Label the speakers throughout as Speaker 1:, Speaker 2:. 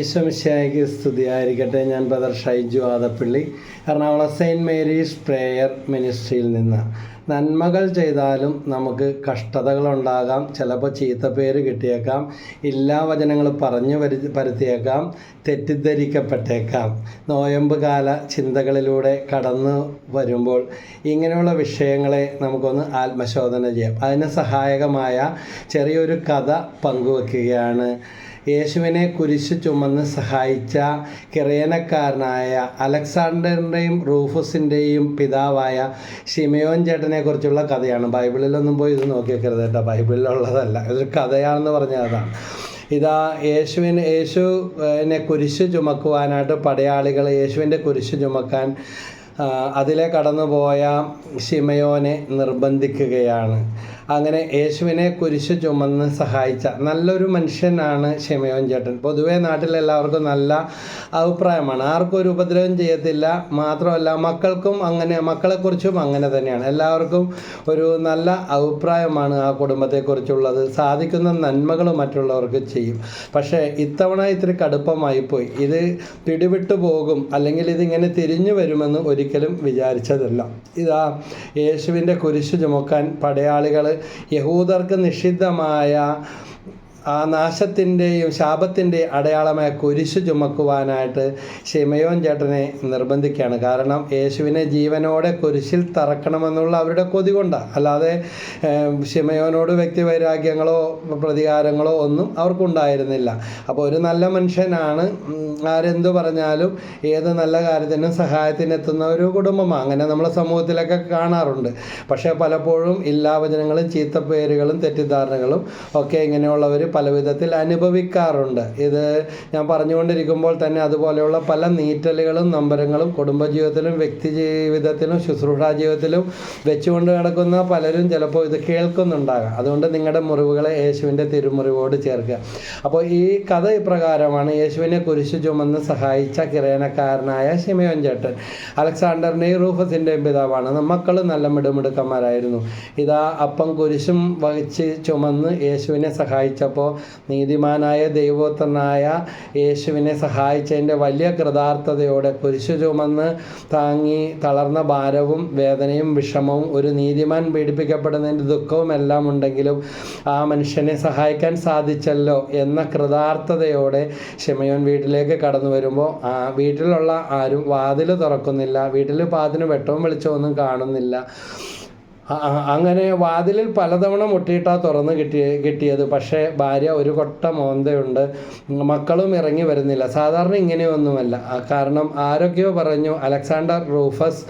Speaker 1: ഈശ്വമിശായിക്ക് സ്തുതിയായിരിക്കട്ടെ. ഞാൻ brother Shaiju Adappally. Ernakulam saint Mary's prayer മിനിസ്ട്രിയിൽ നിന്ന്. നന്മകൾ ചെയ്താലും നമുക്ക് കഷ്ടതകളുണ്ടാകാം. ചിലപ്പോൾ ചീത്തപ്പേര് കിട്ടിയേക്കാം. എല്ലാ വചനങ്ങൾ പറഞ്ഞു വരു പരുത്തിയേക്കാം തെറ്റിദ്ധരിക്കപ്പെട്ടേക്കാം. നോയമ്പ് കാല ചിന്തകളിലൂടെ കടന്നു വരുമ്പോൾ ഇങ്ങനെയുള്ള വിഷയങ്ങളെ നമുക്കൊന്ന് ആത്മശോധന ചെയ്യാം. അതിന് സഹായകമായ ചെറിയൊരു കഥ പങ്കുവെക്കുകയാണ്. യേശുവിനെ കുരിശു ചുമന്ന് സഹായിച്ച കിറേനക്കാരനായ അലക്സാണ്ടറിന്റെയും റൂഫസിന്റെയും പിതാവായ ഷിമയോൻ ചേട്ടനെ കുറിച്ചുള്ള കഥയാണ്. ബൈബിളിലൊന്നും പോയി ഇത് നോക്കി വെക്കരുത് കേട്ടോ. ബൈബിളിലുള്ളതല്ല. ഇതൊരു കഥയാണെന്ന് പറഞ്ഞാൽ അതാണ് ഇതാ യേശുവിന് യേശുവിനെ കുരിശ് ചുമക്കുവാനായിട്ട് പടയാളികൾ യേശുവിന്റെ കുരിശ് ചുമക്കാൻ അതിലെ കടന്നുപോയ ശിമയോനെ നിർബന്ധിക്കുകയാണ്. അങ്ങനെ യേശുവിനെ കുരിശ് ചുമന്ന് സഹായിച്ച നല്ലൊരു മനുഷ്യനാണ് ഷിമയോൻ ചേട്ടൻ. പൊതുവേ നാട്ടിലെല്ലാവർക്കും നല്ല അഭിപ്രായമാണ്. ആർക്കും ഒരു ഉപദ്രവം ചെയ്യത്തില്ല. മാത്രമല്ല മക്കൾക്കും അങ്ങനെ മക്കളെക്കുറിച്ചും അങ്ങനെ തന്നെയാണ്. എല്ലാവർക്കും ഒരു നല്ല അഭിപ്രായമാണ് ആ കുടുംബത്തെക്കുറിച്ചുള്ളത്. സാധിക്കുന്ന നന്മകൾ മറ്റുള്ളവർക്ക് ചെയ്യും. പക്ഷേ ഇത്തവണ ഇത്തിരി കടുപ്പമായി പോയി. ഇത് പിടിവിട്ടു പോകും. അല്ലെങ്കിൽ ഇതിങ്ങനെ തിരിഞ്ഞു വരുമെന്ന് ഒരിക്കലും വിചാരിച്ചതല്ല. ഇതാ യേശുവിന്റെ കുരിശു ചുമക്കാൻ പടയാളികൾ യഹൂദർക്ക് നിഷിദ്ധമായ ആ നാശത്തിന്റെയും ശാപത്തിന്റെ അടയാളമായ കുരിശ് ചുമക്കുവാനായിട്ട് ഷിമയോൻ ചേട്ടനെ നിർബന്ധിക്കുകയാണ്. കാരണം യേശുവിനെ ജീവനോടെ കുരിശിൽ തറക്കണമെന്നുള്ള അവരുടെ കൊതി കൊണ്ടാണ് അല്ലാതെ ഷിമയോനോട് വ്യക്തിവൈരാഗ്യങ്ങളോ പ്രതികാരങ്ങളോ ഒന്നും അവർക്കുണ്ടായിരുന്നില്ല. അപ്പോൾ ഒരു നല്ല മനുഷ്യനാണ്. ആരെന്തു പറഞ്ഞാലും ഏത് നല്ല കാര്യത്തിനും സഹായത്തിനെത്തുന്ന ഒരു കുടുംബമാണ് അങ്ങനെ നമ്മൾ സമൂഹത്തിലൊക്കെ കാണാറുണ്ട്. പക്ഷേ പലപ്പോഴും ഇല്ലാവചനങ്ങളും ചീത്തപ്പേരുകളും തെറ്റിദ്ധാരണകളും ഒക്കെ ഇങ്ങനെയുള്ളവർ പല വിധത്തിൽ അനുഭവിക്കാറുണ്ട്. ഇത് ഞാൻ പറഞ്ഞുകൊണ്ടിരിക്കുമ്പോൾ തന്നെ അതുപോലെയുള്ള പല നീറ്റലുകളും നമ്പരങ്ങളും കുടുംബജീവിതത്തിലും വ്യക്തി ജീവിതത്തിലും ശുശ്രൂഷാ ജീവിതത്തിലും വെച്ചുകൊണ്ട് നടക്കുന്ന പലരും ചിലപ്പോൾ ഇത് കേൾക്കുന്നുണ്ടാകാം. അതുകൊണ്ട് നിങ്ങളുടെ മുറിവുകളെ യേശുവിന്റെ തിരുമുറിവോട് ചേർക്കുക. അപ്പോൾ ഈ കഥ ഇപ്രകാരമാണ് യേശുവിനെ കുരിശു ചുമന്ന് സഹായിച്ച കിരയനക്കാരനായ ശിമയോൻ ചേട്ടൻ. അലക്സാണ്ടറിന്റെയും റൂഫസിന്റെയും പിതാവാണ്. മക്കൾ നല്ല മിടുമിടുക്കന്മാരായിരുന്നു. ഇതാ അപ്പം കുരിശും വഹിച്ച് ചുമന്ന് യേശുവിനെ സഹായിച്ചപ്പോൾ നീതിമാനായ ദൈവോത്തനായ യേശുവിനെ സഹായിച്ചതിന്റെ വലിയ കൃതാർത്ഥതയോടെ കുരിശു ചുമന്ന് താങ്ങി തളർന്ന ഭാരവും വേദനയും വിഷമവും ഒരു നീതിമാൻ പീഡിപ്പിക്കപ്പെടുന്നതിന്റെ ദുഃഖവും എല്ലാം ഉണ്ടെങ്കിലും ആ മനുഷ്യനെ സഹായിക്കാൻ സാധിച്ചല്ലോ എന്ന കൃതാർത്ഥതയോടെ ഷിമയോൻ വീട്ടിലേക്ക് കടന്നു വരുമ്പോൾ ആ വീട്ടിലുള്ള ആരും വാതിൽ തുറക്കുന്നില്ല വീട്ടിൽ പാതിന് വെട്ടവും വെളിച്ചമൊന്നും കാണുന്നില്ല. അങ്ങനെ വാതിലിൽ പലതവണ മുട്ടിയിട്ടാ തുറന്ന് കിട്ടിയ കിട്ടിയത്. പക്ഷേ ഭാര്യ ഒരു കൊട്ട മോന്തയുണ്ട്. മക്കളും ഇറങ്ങി വരുന്നില്ല. സാധാരണ ഇങ്ങനെയൊന്നുമല്ല. കാരണം ആരൊക്കെയോ പറഞ്ഞു അലക്സാണ്ടർ റൂഫസ്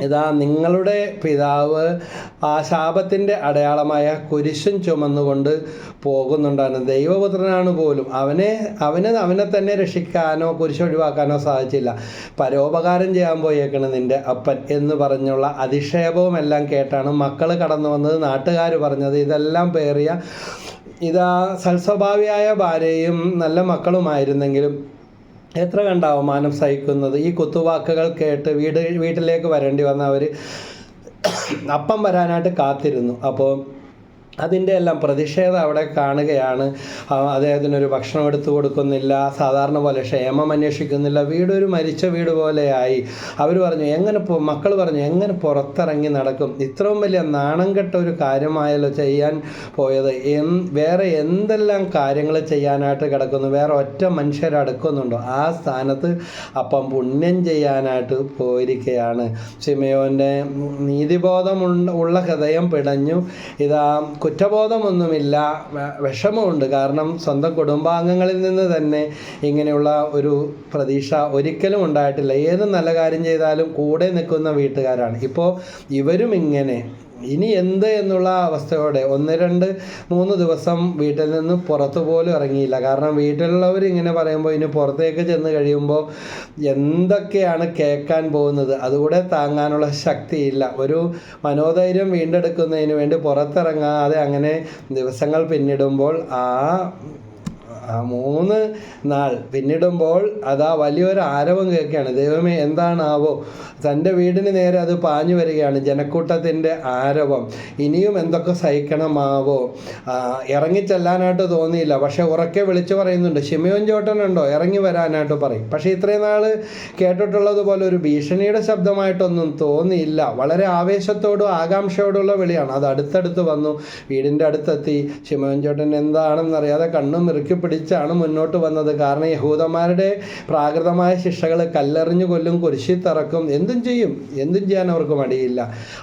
Speaker 1: ഇതാ നിങ്ങളുടെ പിതാവ് ആ ശാപത്തിന്റെ അടയാളമായ കുരിശും ചുമന്നുകൊണ്ട് പോകുന്നുണ്ടാണ്. ദൈവപുത്രനാണ് പോലും അവനെ അവന് അവനെ തന്നെ രക്ഷിക്കാനോ കുരിശ് ഒഴിവാക്കാനോ സാധിച്ചില്ല. പരോപകാരം ചെയ്യാൻ പോയേക്കണ് നിന്റെ അപ്പൻ എന്ന് പറഞ്ഞുള്ള അധിക്ഷേപവും എല്ലാം കേട്ടാണ് മക്കൾ കടന്നു വന്നത് നാട്ടുകാർ പറഞ്ഞത്. ഇതെല്ലാം പേറിയ ഇതാ സൽസ്വഭാവിയായ ഭാര്യയും നല്ല മക്കളുമായിരുന്നെങ്കിലും എത്ര കണ്ട അവമാനം സഹിക്കുന്നത്? ഈ കുത്തുവാക്കുകൾ കേട്ട് വീട് വീട്ടിലേക്ക് വരേണ്ടി വന്ന അവർ അപ്പം വരാനായിട്ട് കാത്തിരുന്നു. അപ്പോൾ അതിന്റെ എല്ലാം പ്രതിഷേധം അവിടെ കാണുകയാണ്. അദ്ദേഹത്തിന് അദ്ദേഹത്തിനൊരു ഭക്ഷണം എടുത്തു കൊടുക്കുന്നില്ല. സാധാരണ പോലെ ക്ഷേമം അന്വേഷിക്കുന്നില്ല. വീടൊരു മരിച്ച വീട് പോലെയായി. അവർ പറഞ്ഞു എങ്ങനെ മക്കൾ പറഞ്ഞു എങ്ങനെ പുറത്തിറങ്ങി നടക്കും? ഇത്രയും വലിയ നാണം കെട്ട ഒരു കാര്യമായല്ലോ ചെയ്യാൻ പോയത്. എൻ വേറെ എന്തെല്ലാം കാര്യങ്ങൾ ചെയ്യാനായിട്ട് കിടക്കുന്നു? വേറെ ഒറ്റ മനുഷ്യരടുക്കുന്നുണ്ടോ ആ സ്ഥാനത്ത് അപ്പം പുണ്യം ചെയ്യാനായിട്ട് പോയിരിക്കുകയാണ് സിമയോന്റെ നീതിബോധം ഉള്ള ഹൃദയം പിടഞ്ഞു. ഇതാ കുറ്റബോധമൊന്നുമില്ല. വിഷമമുണ്ട്. കാരണം സ്വന്തം കുടുംബാംഗങ്ങളിൽ നിന്ന് തന്നെ ഇങ്ങനെയുള്ള ഒരു പ്രതീക്ഷ ഒരിക്കലും ഉണ്ടായിട്ടില്ല. ഏത് നല്ല കാര്യം ചെയ്താലും കൂടെ നിൽക്കുന്ന വീട്ടുകാരാണ്. ഇപ്പോൾ ഇവരും ഇങ്ങനെ. ഇനി എന്ത് എന്നുള്ള അവസ്ഥയോടെ ഒന്ന് രണ്ട് മൂന്ന് ദിവസം വീട്ടിൽ നിന്ന് പുറത്തു പോലും ഇറങ്ങിയില്ല. കാരണം വീട്ടിലുള്ളവർ ഇങ്ങനെ പറയുമ്പോൾ ഇനി പുറത്തേക്ക് ചെന്ന് കഴിയുമ്പോൾ എന്തൊക്കെയാണ് കേൾക്കാൻ പോകുന്നത്? അതുകൂടെ താങ്ങാനുള്ള ശക്തിയില്ല. ഒരു മനോധൈര്യം വീണ്ടെടുക്കുന്നതിന് വേണ്ടി പുറത്തിറങ്ങാതെ അങ്ങനെ ദിവസങ്ങൾ പിന്നിടുമ്പോൾ ആ ആ മൂന്ന് നാൾ പിന്നിടുമ്പോൾ അതാ വലിയൊരു ആരവം കേൾക്കുകയാണ്. ദൈവമേ എന്താണാവോ? തന്റെ വീടിന് നേരെ അത് പാഞ്ഞു വരികയാണ്. ജനക്കൂട്ടത്തിന്റെ ആരവം. ഇനിയും എന്തൊക്കെ സഹിക്കണമാവോ? ഇറങ്ങിച്ചെല്ലാനായിട്ട് തോന്നിയില്ല. പക്ഷെ ഉറക്കെ വിളിച്ചു പറയുന്നുണ്ട്. ഷിമയോൻ ചോട്ടനുണ്ടോ? ഇറങ്ങി വരാനായിട്ട് പറയും. പക്ഷേ ഇത്രയും നാൾ കേട്ടിട്ടുള്ളതുപോലെ ഒരു ഭീഷണിയുടെ ശബ്ദമായിട്ടൊന്നും തോന്നിയില്ല. വളരെ ആവേശത്തോടും ആകാംക്ഷയോടുള്ള വിളിയാണ്. അത് അടുത്തടുത്ത് വന്നു. വീടിന്റെ അടുത്തെത്തി. ഷിമയോൻ ചോട്ടൻ എന്താണെന്നറിയാതെ കണ്ണും ഇറുക്കി പിടിച്ചാണ് മുന്നോട്ട് വന്നത്. കാരണം യഹൂദന്മാരുടെ പ്രാകൃതമായ ശിക്ഷകൾ കല്ലെറിഞ്ഞു കൊല്ലും കുരിശി തറക്കും എന്തും ചെയ്യും. എന്തും ചെയ്യാൻ അവർക്ക് മടിയില്ല.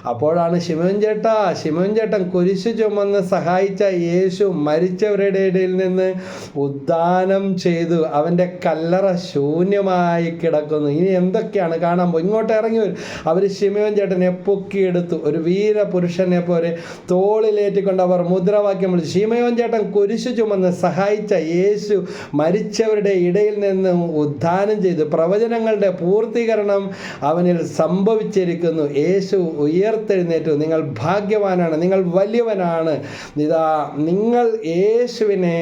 Speaker 1: അപ്പോഴാണ് ശിമോൻ ചേട്ടാ ശിമോൻ ചേട്ടൻ കുരിശ് ചുമന്ന് സഹായിച്ച യേശു മരിച്ചവരുടെ ഇടയിൽ നിന്ന് ഉദ്ദാനം ചെയ്തു. അവന്റെ കല്ലറ ശൂന്യമായി കിടക്കുന്നു. ഇനി എന്തൊക്കെയാണ് കാണാൻ ഇങ്ങോട്ട് ഇറങ്ങി വരും. അവർ ശിമയോൻ ചേട്ടനെ പൊക്കിയെടുത്തു. ഒരു വീരപുരുഷനെ പോലെ തോളിലേറ്റിക്കൊണ്ട് അവർ മുദ്രാവാക്യം വിളിച്ചു. ശിമയോൻ ചേട്ടൻ കുരിശു ചുമന്ന് സഹായിച്ച യേശു മരിച്ചവരുടെ ഇടയിൽ നിന്ന് ഉദ്ധാനം ചെയ്തു. പ്രവചനങ്ങളുടെ പൂർത്തീകരണം അവനിൽ സംഭവിച്ചിരിക്കുന്നു. യേശു ഉയർത്തെഴുന്നേറ്റു. നിങ്ങൾ ഭാഗ്യവാനാണ്. നിങ്ങൾ വലിയവനാണ്. ഇതാ നിങ്ങൾ യേശുവിനെ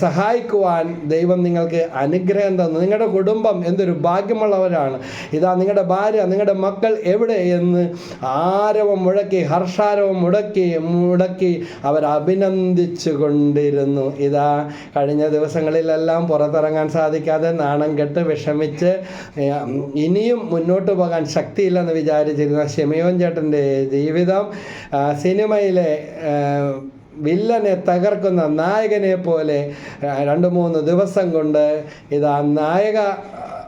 Speaker 1: സഹായിക്കുവാൻ ദൈവം നിങ്ങൾക്ക് അനുഗ്രഹം തന്നു. നിങ്ങളുടെ കുടുംബം എന്തൊരു ഭാഗ്യമുള്ളവരാണ്. ഇതാ നിങ്ങളുടെ ഭാര്യ നിങ്ങളുടെ മക്കൾ എവിടെ എന്ന് ആരവം മുഴക്കി ഹർഷാരവം മുടക്കി മുടക്കി അവർ അഭിനന്ദിച്ചു കൊണ്ടിരുന്നു ഇതാ കഴിഞ്ഞ ദിവസങ്ങളിലെല്ലാം പുറത്തിറങ്ങാൻ സാധിക്കാതെ നാണം കെട്ട് വിഷമിച്ച് ഇനിയും മുന്നോട്ട് പോകാൻ ശക്തിയില്ലെന്ന് വിചാരിച്ചിരുന്ന ഷെമിയോൻ ചേട്ടന്റെ ജീവിതം സിനിമയിലെ വില്ലനെ തകർക്കുന്ന നായകനെ പോലെ രണ്ട് മൂന്ന് ദിവസം കൊണ്ട് ഇതാ നായക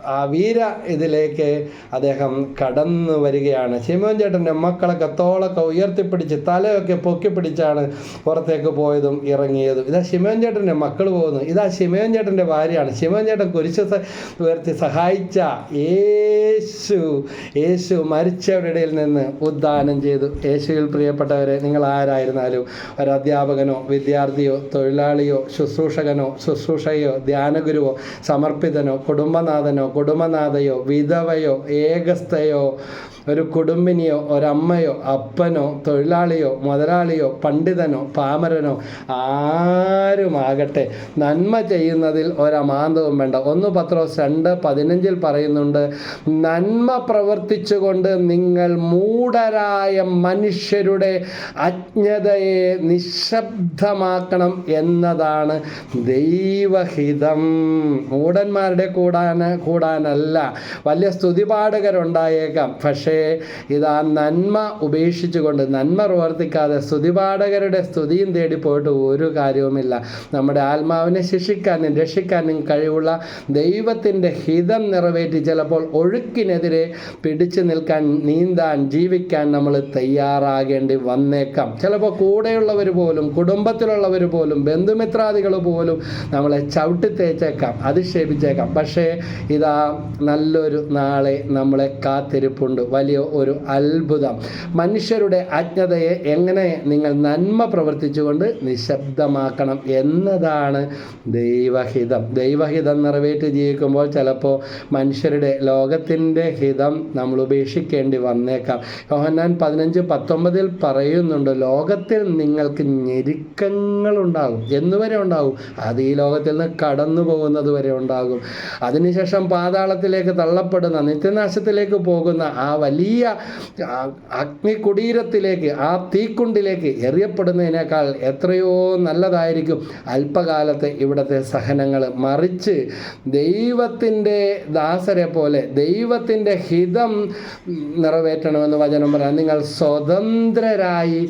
Speaker 1: ആ വീര ഇതിലേക്ക് അദ്ദേഹം കടന്നു വരികയാണ്. ശിമോൻ ചേട്ടന്റെ മക്കളൊക്കെ തോളൊക്കെ ഉയർത്തിപ്പിടിച്ച് തലയൊക്കെ പൊക്കിപ്പിടിച്ചാണ് പുറത്തേക്ക് പോയതും ഇറങ്ങിയതും. ഇതാ ശിമോൻ ചേട്ടന്റെ മക്കൾ പോകുന്നു. ഇതാ ശിമോൻ ചേട്ടന്റെ ഭാര്യയാണ്. ശിമോൻ ചേട്ടൻ കുരിശ് ഉയർത്തി സഹായിച്ച യേശു. യേശു മരിച്ചവരുടെ ഇടയിൽ നിന്ന് ഉദ്ധാനം ചെയ്തു. യേശുവിൽ പ്രിയപ്പെട്ടവരെ നിങ്ങൾ ആരായിരുന്നാലും ഒരു അധ്യാപകനോ വിദ്യാർത്ഥിയോ തൊഴിലാളിയോ ശുശ്രൂഷകനോ ശുശ്രൂഷയോ ധ്യാനഗുരുവോ സമർപ്പിതനോ കുടുംബനാഥനോ കുടുംബനാഥയോ വിധവയോ ഏകസ്ഥയോ ഒരു കുടുംബിനിയോ ഒരമ്മയോ അപ്പനോ തൊഴിലാളിയോ മുതലാളിയോ പണ്ഡിതനോ പാമരനോ ആരുമാകട്ടെ. നന്മ ചെയ്യുന്നതിൽ ഒരമാന്തവും വേണ്ട. ഒന്ന് പത്രോസ് രണ്ട് പതിനഞ്ചിൽ പറയുന്നുണ്ട് നന്മ പ്രവർത്തിച്ചുകൊണ്ട് നിങ്ങൾ മൂഢരായ മനുഷ്യരുടെ അജ്ഞതയെ നിശബ്ദമാക്കണം എന്നതാണ് ദൈവഹിതം. മൂഢന്മാരുടെ കൂടാൻ കൂടാനല്ല. വലിയ സ്തുതിപാഠകരുണ്ടായേക്കാം. പക്ഷേ ഇതാ നന്മ ഉപേക്ഷിച്ചുകൊണ്ട് നന്മ പ്രവർത്തിക്കാതെ സ്തുതിപാഠകരുടെ സ്തുതിയും തേടി പോയിട്ട് ഒരു കാര്യവുമില്ല. നമ്മുടെ ആത്മാവിനെ ശിക്ഷിക്കാനും രക്ഷിക്കാനും കഴിവുള്ള ദൈവത്തിന്റെ ഹിതം നിറവേറ്റി ചിലപ്പോൾ ഒഴുക്കിനെതിരെ പിടിച്ചു നിൽക്കാൻ നീന്താൻ ജീവിക്കാൻ നമ്മൾ തയ്യാറാകേണ്ടി വന്നേക്കാം. ചിലപ്പോൾ കൂടെയുള്ളവർ പോലും കുടുംബത്തിലുള്ളവർ പോലും ബന്ധുമിത്രാദികൾ പോലും നമ്മളെ ചവിട്ടി തേച്ചേക്കാം അധിക്ഷേപിച്ചേക്കാം. പക്ഷേ ഇതാ നല്ലൊരു നാളെ നമ്മളെ കാത്തിരിപ്പുണ്ട്. വലിയ ഒരു അത്ഭുതം. മനുഷ്യരുടെ അജ്ഞതയെ എങ്ങനെ നിങ്ങൾ നന്മ പ്രവർത്തിച്ചുകൊണ്ട് നിശബ്ദമാക്കണം എന്നതാണ് ദൈവഹിതം. ദൈവഹിതം നിറവേറ്റി ജീവിക്കുമ്പോൾ ചിലപ്പോൾ മനുഷ്യരുടെ ലോകത്തിന്റെ ഹിതം നമ്മൾ ഉപേക്ഷിക്കേണ്ടി വന്നേക്കാം. യോഹന്നാൻ പതിനഞ്ച് പത്തൊമ്പതിൽ പറയുന്നുണ്ട് ലോകത്തിൽ നിങ്ങൾക്ക് ഞെരുക്കങ്ങളുണ്ടാകും. എന്നുവരെ ഉണ്ടാകും. അത് ഈ ലോകത്തിൽ നിന്ന് കടന്നു പോകുന്നത് വരെ ഉണ്ടാകും. അതിനുശേഷം പാതാളത്തിലേക്ക് തള്ളപ്പെടുന്ന നിത്യനാശത്തിലേക്ക് പോകുന്ന ആ വലിയ അഗ്നി അഗ്നികുടീരത്തിലേക്ക് ആ തീക്കുണ്ടിലേക്ക് എറിയപ്പെടുന്നതിനേക്കാൾ എത്രയോ നല്ലതായിരിക്കും അല്പകാലത്തെ ഇവിടുത്തെ സഹനങ്ങൾ. മറിച്ച് ദൈവത്തിന്റെ ദാസരെ പോലെ ദൈവത്തിന്റെ ഹിതം നിറവേറ്റണമെന്ന് വചനം പറയാം. നിങ്ങൾ സ്വതന്ത്രരായി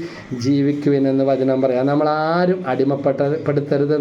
Speaker 1: ജീവിക്കുവിനെന്ന് വചനം പറയാം. നമ്മൾ ആരും അടിമപ്പെട്ട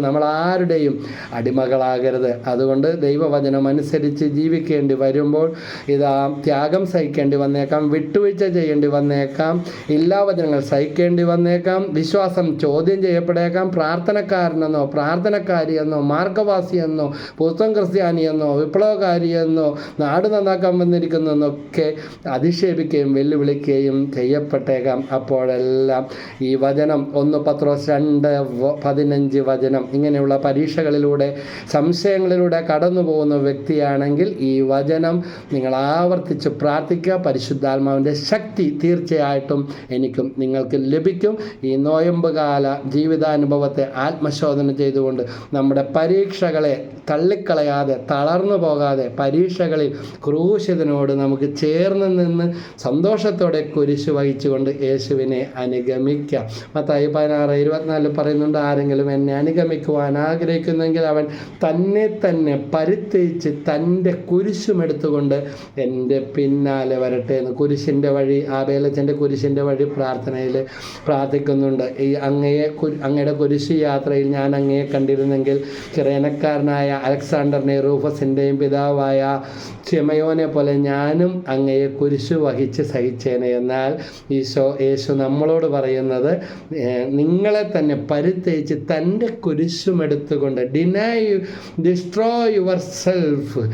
Speaker 1: നമ്മൾ ആരുടെയും അടിമകളാകരുത്. അതുകൊണ്ട് ദൈവവചനം അനുസരിച്ച് ജീവിക്കേണ്ടി വരുമ്പോൾ ഇതാ ത്യാഗം സഹിക്കേണ്ടി വന്നേക്കാം വിട്ടുവീഴ്ച ചെയ്യേണ്ടി വന്നേക്കാം എല്ലാ വചനങ്ങൾ സഹിക്കേണ്ടി വന്നേക്കാം വിശ്വാസം ചോദ്യം ചെയ്യപ്പെടേക്കാം പ്രാർത്ഥനക്കാരനെന്നോ പ്രാർത്ഥനക്കാരിയെന്നോ മാർഗവാസിയെന്നോ പുസ്തകം ക്രിസ്ത്യാനിയെന്നോ വിപ്ലവകാരിയെന്നോ നാട് നന്നാക്കാൻ വന്നിരിക്കുന്നു എന്നൊക്കെ അധിക്ഷേപിക്കുകയും വെല്ലുവിളിക്കുകയും ചെയ്യപ്പെട്ടേക്കാം. അപ്പോഴെല്ലാം ഈ വചനം ഒന്ന് പത്രോസ് രണ്ട് പതിനഞ്ച് വചനം ഇങ്ങനെയുള്ള പരീക്ഷകളിലൂടെ സംശയങ്ങളിലൂടെ കടന്നു പോകുന്ന വ്യക്തിയാണ് ആണെങ്കിൽ ഈ വചനം നിങ്ങൾ ആവർത്തിച്ച് പ്രാർത്ഥിക്കുക. പരിശുദ്ധാത്മാവിന്റെ ശക്തി തീർച്ചയായിട്ടും എനിക്കും നിങ്ങൾക്ക് ലഭിക്കും. ഈ നോയമ്പുകാല ജീവിതാനുഭവത്തെ ആത്മശോധന ചെയ്തുകൊണ്ട് നമ്മുടെ പരീക്ഷകളെ തള്ളിക്കളയാതെ തളർന്നു പോകാതെ പരീക്ഷകളിൽ ക്രൂശിതനോട് നമുക്ക് ചേർന്ന് നിന്ന് സന്തോഷത്തോടെ കുരിശ് വഹിച്ചുകൊണ്ട് യേശുവിനെ അനുഗമിക്കാം. മത്തായി പതിനാറ് ഇരുപത്തിനാലിൽ പറയുന്നുണ്ട് ആരെങ്കിലും എന്നെ അനുഗമിക്കുവാൻ ആഗ്രഹിക്കുന്നെങ്കിൽ അവൻ തന്നെ തന്നെ പരിത്യജിച്ച് തന്റെ കുരിശും എടുത്തുകൊണ്ട് എന്റെ പിന്നാലെ വരട്ടെ എന്ന് കുരിശിന്റെ വഴി ആബേലച്ചന്റെ കുരിശിന്റെ വഴി പ്രാർത്ഥനയിൽ പ്രാർത്ഥിക്കുന്നുണ്ട്. ഈ അങ്ങയെ അങ്ങയുടെ കുരിശ് യാത്രയിൽ ഞാൻ അങ്ങയെ കണ്ടിരുന്നെങ്കിൽ കിറേനക്കാരനായ അലക്സാണ്ടറിനെ റൂഫസിന്റെയും പിതാവായ ചിമയോനെ പോലെ ഞാനും അങ്ങയെ കുരിശു വഹിച്ച് സഹിച്ചേനെ. എന്നാൽ ഈശോ യേശു നമ്മളോട് പറയുന്നത് നിങ്ങളെ തന്നെ പരുത്തേച്ച് തന്റെ കുരിശും എടുത്തുകൊണ്ട് deny destroy your self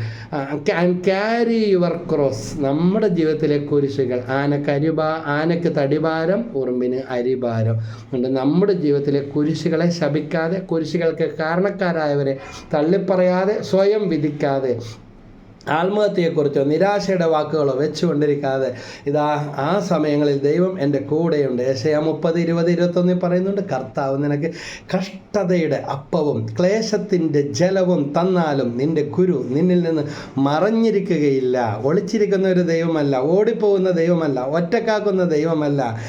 Speaker 1: carry your cross നമ്മുടെ ജീവിതത്തിലെ കുരിശുകൾ ആനക്ക് അരിഭാ ആനക്ക് തടിഭാരം ഉറുമ്പിന് അരിഭാരം. അതുകൊണ്ട് നമ്മുടെ ജീവിതത്തിലെ കുരിശുകളെ ശപിക്കാതെ കുരിശുകൾക്ക് കാരണക്കാരായവരെ തള്ളിപ്പറയാതെ സ്വയം വിധിക്കാതെ ആത്മഹത്യയെക്കുറിച്ചോ നിരാശയുടെ വാക്കുകളോ വെച്ചുകൊണ്ടിരിക്കാതെ ഇതാ ആ സമയങ്ങളിൽ ദൈവം എന്റെ കൂടെയുണ്ട്. ഏശയ മുപ്പത് ഇരുപത് ഇരുപത്തൊന്നിൽ പറയുന്നുണ്ട് കർത്താവ് നിനക്ക് കഷ്ടതയുടെ അപ്പവും ക്ലേശത്തിന്റെ ജലവും തന്നാലും നിന്റെ കുരു നിന്നിൽ നിന്ന് മറഞ്ഞിരിക്കുകയില്ല. ഒളിച്ചിരിക്കുന്ന ഒരു ദൈവമല്ല ഓടിപ്പോകുന്ന ദൈവമല്ല ഒറ്റക്കാക്കുന്ന ദൈവമല്ല.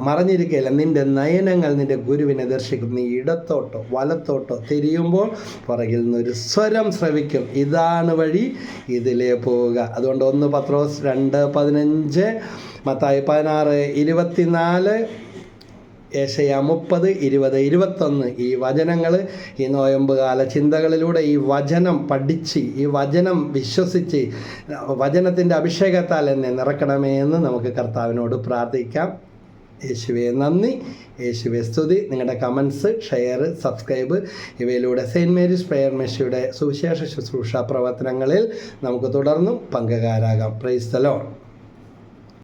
Speaker 1: മറഞ്ഞിരിക്കുകയില്ല. നിന്റെ നയനങ്ങൾ നിന്റെ ഗുരുവിനെ ദർശിക്കും. നീ ഇടത്തോട്ടോ വലത്തോട്ടോ തിരിയുമ്പോൾ പുറകിൽ നിന്നൊരു സ്വരം ശ്രവിക്കും. ഇതാണ് വഴി ഇതിലേ പോവുക. അതുകൊണ്ട് ഒന്ന് പത്രോസ് രണ്ട് പതിനഞ്ച് മത്തായി പതിനാറ് ഇരുപത്തിനാല് ഏഷയ മുപ്പത് ഇരുപത് ഇരുപത്തൊന്ന്. ഈ വചനങ്ങൾ ഈ നോയമ്പുകാല ചിന്തകളിലൂടെ ഈ വചനം പഠിച്ച് ഈ വചനം വിശ്വസിച്ച് വചനത്തിന്റെ അഭിഷേകത്താൽ എന്നെ നിറക്കണമേ എന്ന് നമുക്ക് കർത്താവിനോട് പ്രാർത്ഥിക്കാം. യേശുവെ നന്ദി. യേശുവെ സ്തുതി. നിങ്ങളുടെ കമൻസ് ഷെയർ സബ്സ്ക്രൈബ് ഇവയിലൂടെ സെയിന്റ് മേരീസ് പ്രയർ മെഷിയുടെ സുവിശേഷ ശുശ്രൂഷ പ്രവർത്തനങ്ങളിൽ നമുക്ക് തുടർന്നും പങ്കുകാരാകാം. പ്രൈസ് തലോൺ